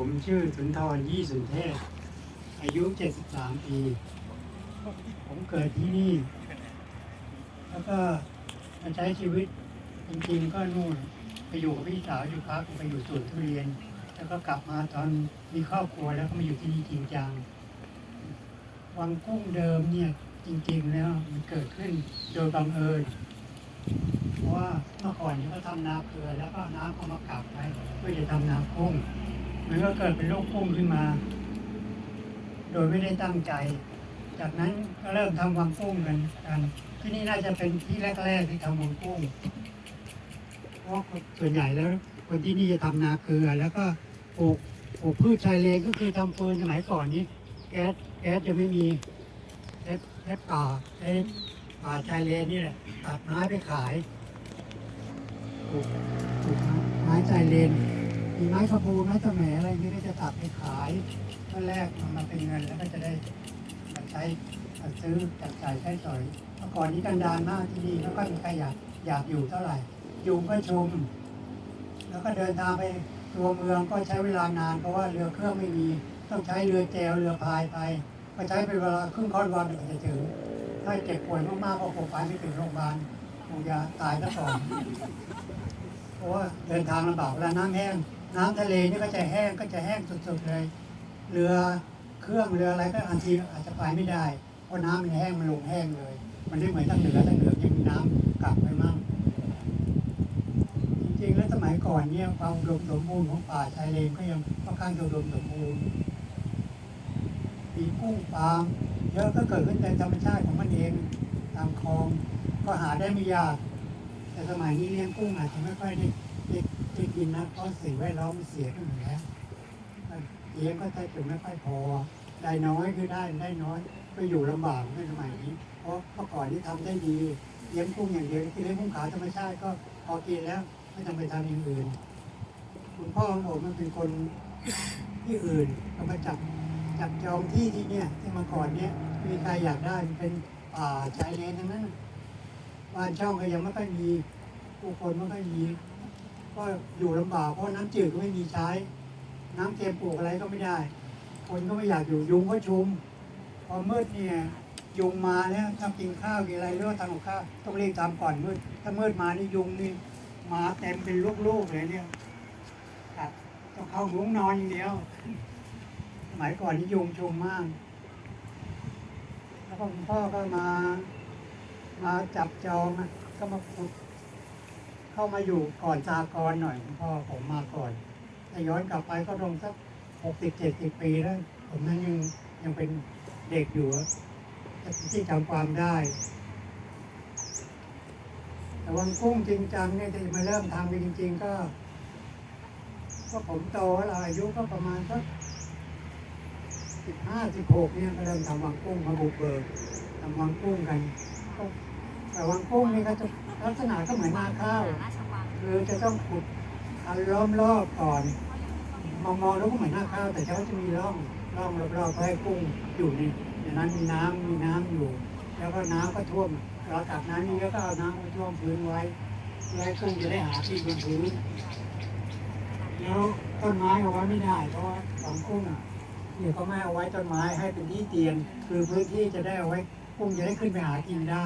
ผมชื่อสุนทรยี่สุนเทพ อายุ 73 ปี ผมเกิดที่นี่ แล้วก็มาใช้ชีวิตจริงๆก็นู่นไปอยู่กับพี่สาวอยู่พักไปอยู่สวนทุเรียน แล้วก็กลับมาตอนมีครอบครัวแล้วก็มาอยู่ที่นี่จริงจัง วังกุ้งเดิมเนี่ยจริงๆแล้วมันเกิดขึ้นโดยบังเอิญเพราะว่าเมื่อก่อนเนี่ยเขาทำนาเกลือแล้วก็น้ำเอามากักไว้เพื่อจะทำนากุ้ง มันก็เกิดเป็นโรคกุ้งขึ้นมา โดยไม่ได้ตั้งใจ จากนั้นก็เริ่มทำวังกุ้งกันกันที่นี่น่าจะเป็นที่แรกๆที่ทำวังกุ้งเพราะส่วนใหญ่แล้ว คนที่นี่จะทำนาเกลือ แล้วก็ปลูกปลูกพืชชายเลนก็คือทำเฟิร์นสมัยก่อนนี้ แก๊สแก๊สจะไม่มีแก๊สแก๊สป่าใช้ป่าชายเลนนี่แหละตัดไม้ไปขายปลูกปลูกไม้ชายเลน มีไม้ขบูไม้ตะแหมอะไรอย่างนี้ก็จะตัดไปขายก็แลกมันมาเป็นเงินแล้วก็จะได้มาใช้มาซื้อจับจ่ายใช้สอยเมื่อก่อนนี้กันดารมากที่นี่แล้วก็มีใครอยากอยากอยู่เท่าไหร่อยู่ก็ชม แล้วก็เดินทางไปตัวเมืองก็ใช้เวลานานเพราะว่าเรือเครื่องไม่มี ต้องใช้เรือแจวเรือพายไปก็ใช้เป็นเวลาครึ่งค่อนวันถึงจะถึงถ้าเจ็บป่วยมากๆก็คงไปไม่ถึงโรงพยาบาลคงจะตายซะก่อน เพราะว่าเดินทางลำบากเวลาน้ำแห้ง น้ำทะเลนี่ก็จะแห้งก็จะแห้งสุดๆเลย เรือเครื่องเรืออะไรก็อันทีอาจจะไปไม่ได้ เพราะน้ำมันแห้งมันลงแห้งเลย มันไม่เหมือนตั้งเหนือตั้งเหนือยังมีน้ำกักไว้มั่งจริงๆแล้วสมัยก่อนเนี่ยความอุดมสมบูรณ์ของป่าชายเลนก็ยังค่อนข้างจะอุดมสมบูรณ์มีกุ้งปลาเยอะก็เกิดขึ้นในธรรมชาติของมันเองตามคลองก็หาได้ไม่ยาก แต่สมัยนี้เลี้ยงกุ้งอาจจะไม่ค่อยได้ ได้ได้กินนะเพราะสิ่งแวดล้อมมันเสียไปหมดแล้วเลี้ยงก็แทบจะไม่ค่อยพอ ได้น้อยคือได้ได้น้อยก็อยู่ลำบากในสมัยนี้ เพราะเมื่อก่อนที่ทำได้ดีเลี้ยงกุ้งอย่างเดียวที่เลี้ยงกุ้งขาวธรรมชาติก็พอกินแล้วไม่ต้องไปทำอย่างอื่น คุณพ่อของผมมันเป็นคนที่อื่นก็มาจับจับจองที่ที่เนี่ยที่เมื่อก่อนเนี่ยมีใครอยากได้มันเป็นป่าชายเลนทั้งนั้นบ้านช่องก็ยังไม่ค่อยมีผู้คนไม่ค่อยมี ก็อยู่ลำบากเพราะน้ำจืดก็ไม่มีใช้ น้ำเค็มปลูกอะไรก็ไม่ได้ คนก็ไม่อยากอยู่ยุงก็ชุม พอมืดเนี่ยยุงมาแล้วถ้ากินข้าวกินอะไรหรือว่าทำกับข้าวต้องรีบทำก่อนมืดถ้ามืดมานี่ยุงนี่มาเต็มเป็นลูกๆเลยเนี่ยครับต้องเข้ามุ้งนอนอย่างเดียวสมัยก่อนนี่ยุงชุมมาก แล้วก็คุณพ่อก็มา มาจับจองก็มาขุด เข้ามาอยู่ก่อนสากรหน่อยพ่อผมมาก่อนถ้าย้อนกลับไปก็ลงสักหกสิบเจ็ดสิบปีแล้ว ผมนั้นยังยังเป็นเด็กอยู่อะที่จำความได้ แต่วันกุ้งจริงจังเนี่ยที่มาเริ่มทำกันจริง ๆ ก็ ก็ผมโตแล้วอายุก็ประมาณสักสิบห้าสิบหกเนี่ยก็เริ่มทำวังกุ้งมาบุกเบิกทำวังกุ้งกัน แต่วังกุ้งนี่ก็จะลักษณะก็เหมือนนาข้าวคือจะต้องขุดคันล้อมรอบก่อนมองมองๆแล้วก็เหมือนหน้าข้าว แต่เขาจะมีร่องร่องรอบๆเพื่อให้กุ้งอยู่ในในนั้นมีน้ำมีน้ำอยู่ แล้วก็น้ำก็ท่วมเราตักน้ำนี้แล้วก็เอาน้ำมาท่วมพื้นไว้เพื่อให้กุ้งจะได้หาที่บนพื้นแล้วต้นไม้เอาไว้ไม่ได้เพราะว่าของกุ้งเนี่ยเขาไม่เอาไว้ต้นไม้ให้เป็นที่เตียนคือพื้นที่จะได้เอาไว้กุ้งจะได้ขึ้นไปหากินได้